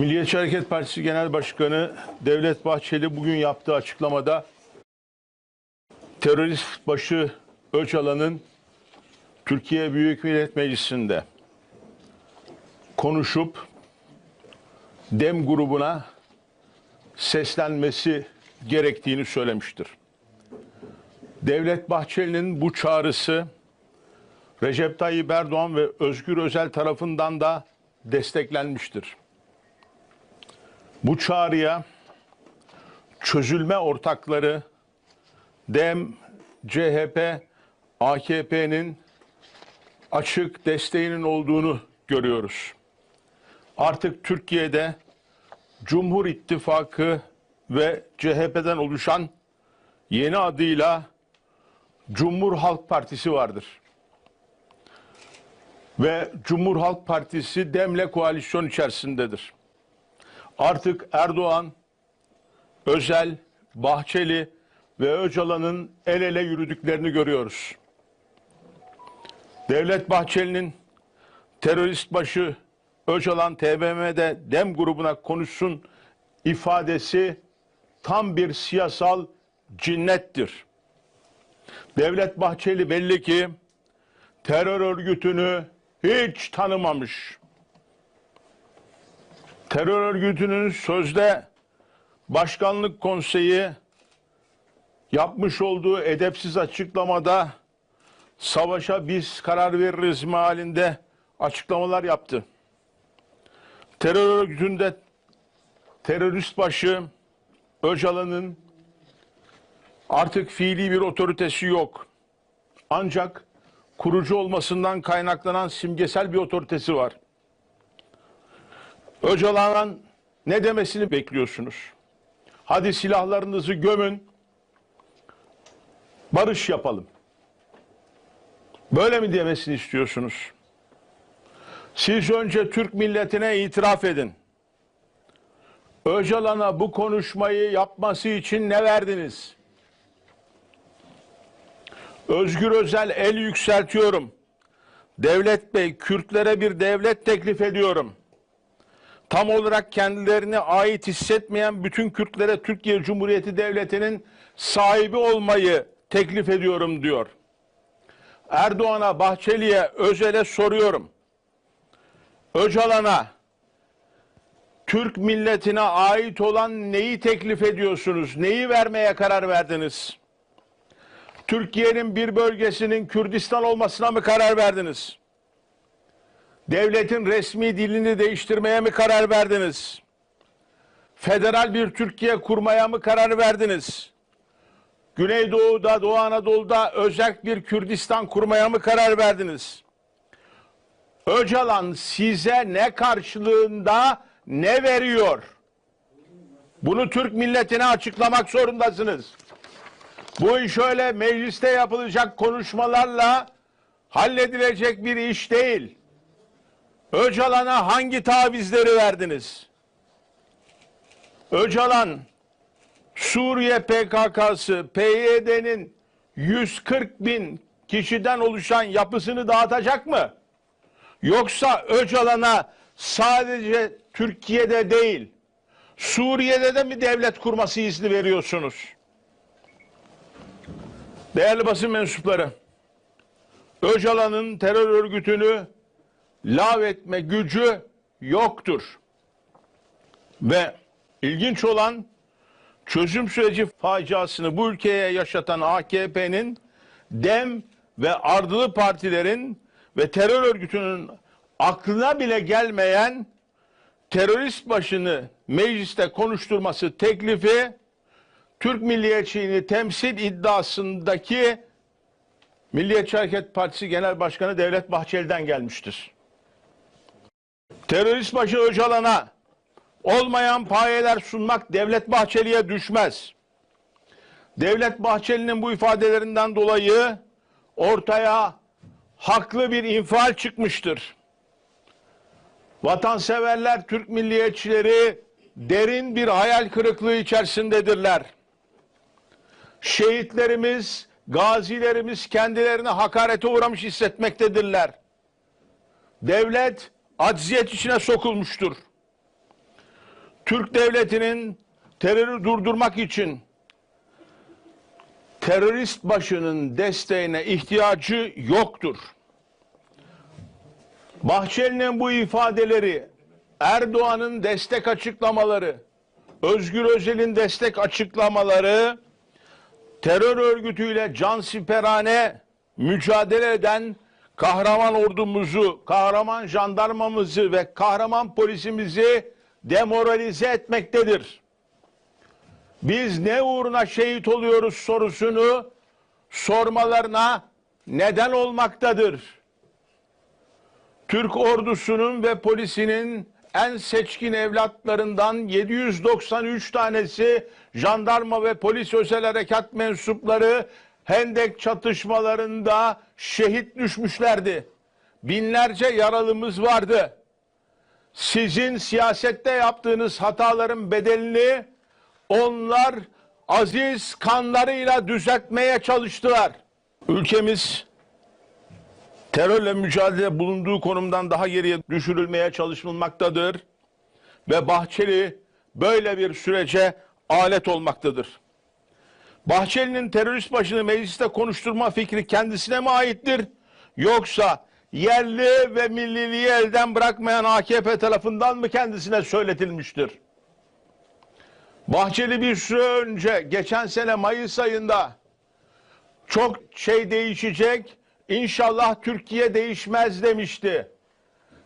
Milliyetçi Hareket Partisi Genel Başkanı Devlet Bahçeli bugün yaptığı açıklamada terörist başı Öcalan'ın Türkiye Büyük Millet Meclisi'nde konuşup Dem grubuna seslenmesi gerektiğini söylemiştir. Devlet Bahçeli'nin bu çağrısı Recep Tayyip Erdoğan ve Özgür Özel tarafından da desteklenmiştir. Bu çağrıya çözülme ortakları DEM, CHP, AKP'nin açık desteğinin olduğunu görüyoruz. Artık Türkiye'de Cumhur İttifakı ve CHP'den oluşan yeni adıyla Cumhur Halk Partisi vardır. Ve Cumhur Halk Partisi Demle koalisyon içerisindedir. Artık Erdoğan, Özel, Bahçeli ve Öcalan'ın el ele yürüdüklerini görüyoruz. Devlet Bahçeli'nin terörist başı Öcalan TBMM'de Dem grubuna konuşsun ifadesi tam bir siyasal cinnettir. Devlet Bahçeli belli ki terör örgütünü hiç tanımamış. Terör örgütünün sözde başkanlık konseyi yapmış olduğu edepsiz açıklamada savaşa biz karar veririz mealinde açıklamalar yaptı. Terör örgütünde terörist başı Öcalan'ın artık fiili bir otoritesi yok. Ancak kurucu olmasından kaynaklanan simgesel bir otoritesi var. Öcalan'ın ne demesini bekliyorsunuz? Hadi silahlarınızı gömün, barış yapalım. Böyle mi demesini istiyorsunuz? Siz önce Türk milletine itiraf edin. Öcalan'a bu konuşmayı yapması için ne verdiniz? Özgür Özel el yükseltiyorum. Devlet Bey Kürtlere bir devlet teklif ediyorum. Tam olarak kendilerine ait hissetmeyen bütün Kürtlere Türkiye Cumhuriyeti Devleti'nin sahibi olmayı teklif ediyorum diyor. Erdoğan'a, Bahçeli'ye, Özel'e soruyorum. Öcalan'a Türk milletine ait olan neyi teklif ediyorsunuz? Neyi vermeye karar verdiniz? Türkiye'nin bir bölgesinin Kürdistan olmasına mı karar verdiniz? Devletin resmi dilini değiştirmeye mi karar verdiniz? Federal bir Türkiye kurmaya mı karar verdiniz? Güneydoğu'da, Doğu Anadolu'da özel bir Kürdistan kurmaya mı karar verdiniz? Öcalan size ne karşılığında ne veriyor? Bunu Türk milletine açıklamak zorundasınız. Bu iş öyle mecliste yapılacak konuşmalarla halledilecek bir iş değil. Öcalan'a hangi tavizleri verdiniz? Öcalan Suriye PKK'sı PYD'nin 140 bin kişiden oluşan yapısını dağıtacak mı? Yoksa Öcalan'a sadece Türkiye'de değil Suriye'de de mi devlet kurması izni veriyorsunuz? Değerli basın mensupları, Öcalan'ın terör örgütünü lav etme gücü yoktur. Ve ilginç olan çözüm süreci faciasını bu ülkeye yaşatan AKP'nin DEM ve ardılı partilerin ve terör örgütünün aklına bile gelmeyen terörist başını mecliste konuşturması teklifi Türk milliyetçiliğini temsil iddiasındaki Milliyetçi Hareket Partisi Genel Başkanı Devlet Bahçeli'den gelmiştir. Terörist başı Öcalan'a olmayan payeler sunmak Devlet Bahçeli'ye düşmez. Devlet Bahçeli'nin bu ifadelerinden dolayı ortaya haklı bir infial çıkmıştır. Vatanseverler, Türk milliyetçileri derin bir hayal kırıklığı içerisindedirler. Şehitlerimiz, gazilerimiz kendilerini hakarete uğramış hissetmektedirler. Devlet acziyet içine sokulmuştur. Türk devletinin terörü durdurmak için terörist başının desteğine ihtiyacı yoktur. Bahçeli'nin bu ifadeleri, Erdoğan'ın destek açıklamaları, Özgür Özel'in destek açıklamaları terör örgütüyle cansiperane mücadele eden kahraman ordumuzu, kahraman jandarmamızı ve kahraman polisimizi demoralize etmektedir. Biz ne uğruna şehit oluyoruz sorusunu sormalarına neden olmaktadır. Türk ordusunun ve polisinin en seçkin evlatlarından 793 tanesi jandarma ve polis özel harekat mensupları Hendek çatışmalarında şehit düşmüşlerdi. Binlerce yaralımız vardı. Sizin siyasette yaptığınız hataların bedelini onlar aziz kanlarıyla düzeltmeye çalıştılar. Ülkemiz terörle mücadele bulunduğu konumdan daha geriye düşürülmeye çalışılmaktadır. Ve Bahçeli böyle bir sürece alet olmaktadır. Bahçeli'nin terörist başını mecliste konuşturma fikri kendisine mi aittir? Yoksa yerli ve milliliği elden bırakmayan AKP tarafından mı kendisine söyletilmiştir? Bahçeli bir süre önce geçen sene Mayıs ayında çok şey değişecek İnşallah Türkiye değişmez demişti.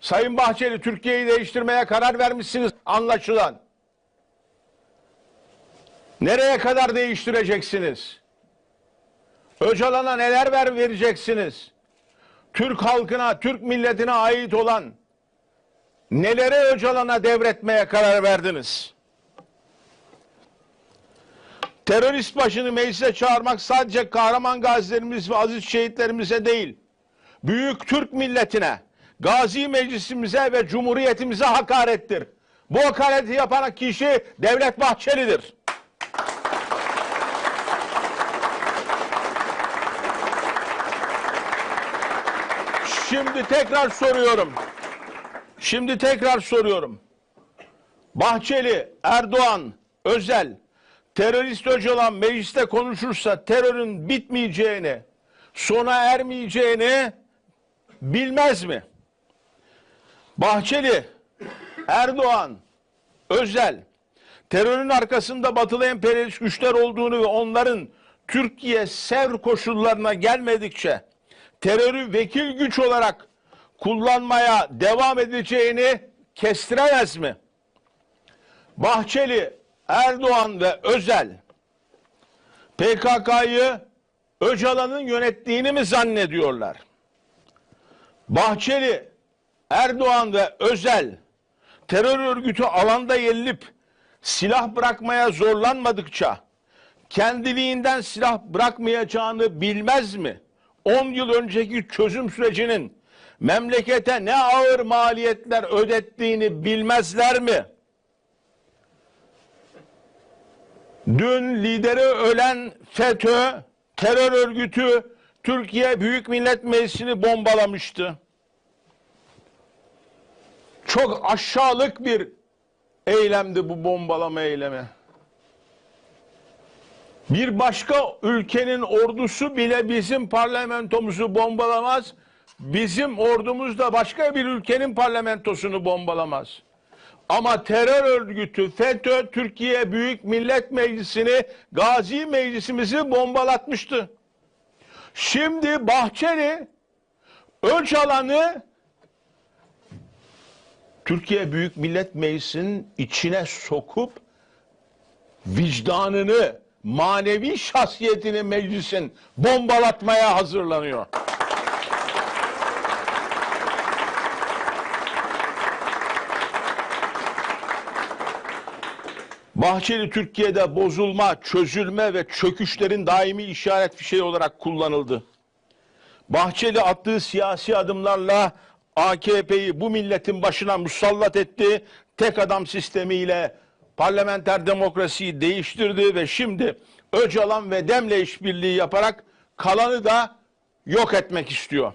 Sayın Bahçeli Türkiye'yi değiştirmeye karar vermişsiniz anlaşılan. Nereye kadar değiştireceksiniz? Öcalan'a neler ver vereceksiniz? Türk halkına, Türk milletine ait olan neleri Öcalan'a devretmeye karar verdiniz? Terörist başını meclise çağırmak sadece kahraman gazilerimiz ve aziz şehitlerimize değil, büyük Türk milletine, gazi meclisimize ve cumhuriyetimize hakarettir. Bu hakareti yapan kişi Devlet Bahçeli'dir. Şimdi tekrar soruyorum. Şimdi tekrar soruyorum. Bahçeli, Erdoğan, Özel, terörist Öcalan mecliste konuşursa terörün bitmeyeceğini, sona ermeyeceğini bilmez mi? Bahçeli, Erdoğan, Özel, terörün arkasında batılı emperyalist güçler olduğunu ve onların Türkiye sevr koşullarına gelmedikçe terörü vekil güç olarak kullanmaya devam edeceğini kestiremez mi? Bahçeli, Erdoğan ve Özel PKK'yı Öcalan'ın yönettiğini mi zannediyorlar? Bahçeli, Erdoğan ve Özel terör örgütü alanda yenilip silah bırakmaya zorlanmadıkça kendiliğinden silah bırakmayacağını bilmez mi? 10 yıl önceki çözüm sürecinin memlekete ne ağır maliyetler ödettiğini bilmezler mi? Dün lideri ölen FETÖ terör örgütü Türkiye Büyük Millet Meclisi'ni bombalamıştı. Çok aşağılık bir eylemdi bu bombalama eylemi. Bir başka ülkenin ordusu bile bizim parlamentomuzu bombalamaz. Bizim ordumuz da başka bir ülkenin parlamentosunu bombalamaz. Ama terör örgütü FETÖ Türkiye Büyük Millet Meclisi'ni Gazi Meclisimizi bombalatmıştı. Şimdi Bahçeli Öcalan'ı Türkiye Büyük Millet Meclisi'nin içine sokup vicdanını, manevi şahsiyetini meclisin bombalatmaya hazırlanıyor. Bahçeli Türkiye'de bozulma, çözülme ve çöküşlerin daimi işaret fişeği olarak kullanıldı. Bahçeli attığı siyasi adımlarla AKP'yi bu milletin başına musallat etti. Tek adam sistemiyle parlamenter demokrasiyi değiştirdi ve şimdi Öcalan ve Dem'le işbirliği yaparak kalanı da yok etmek istiyor.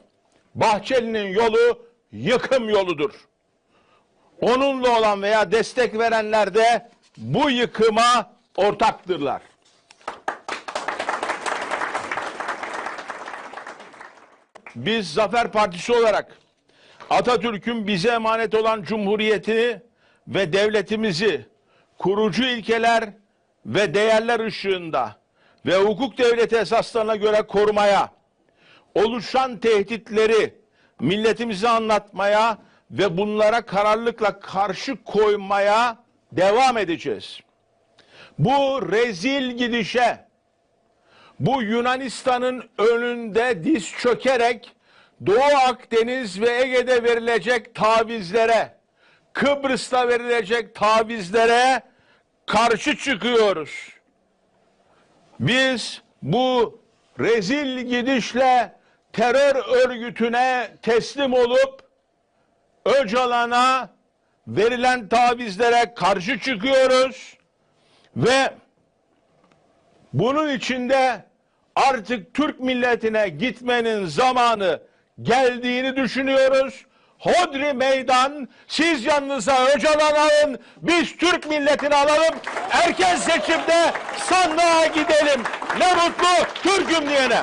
Bahçeli'nin yolu yıkım yoludur. onunla olan veya destek verenler de bu yıkıma ortaktırlar. Biz Zafer Partisi olarak Atatürk'ün bize emanet olan cumhuriyetini ve devletimizi kurucu ilkeler ve değerler ışığında ve hukuk devleti esaslarına göre korumaya, oluşan tehditleri milletimize anlatmaya ve bunlara kararlılıkla karşı koymaya devam edeceğiz. Bu rezil gidişe, bu Yunanistan'ın önünde diz çökerek Doğu Akdeniz ve Ege'de verilecek tavizlere, Kıbrıs'ta verilecek tavizlere karşı çıkıyoruz. Biz bu rezil gidişle terör örgütüne teslim olup Öcalan'a verilen tavizlere karşı çıkıyoruz ve bunun içinde artık Türk milletine gitmenin zamanı geldiğini düşünüyoruz. Hodri meydan siz yanınıza Öcalan alın biz Türk milletini alalım erken seçimde sandığa gidelim ne mutlu Türk'üm diyene.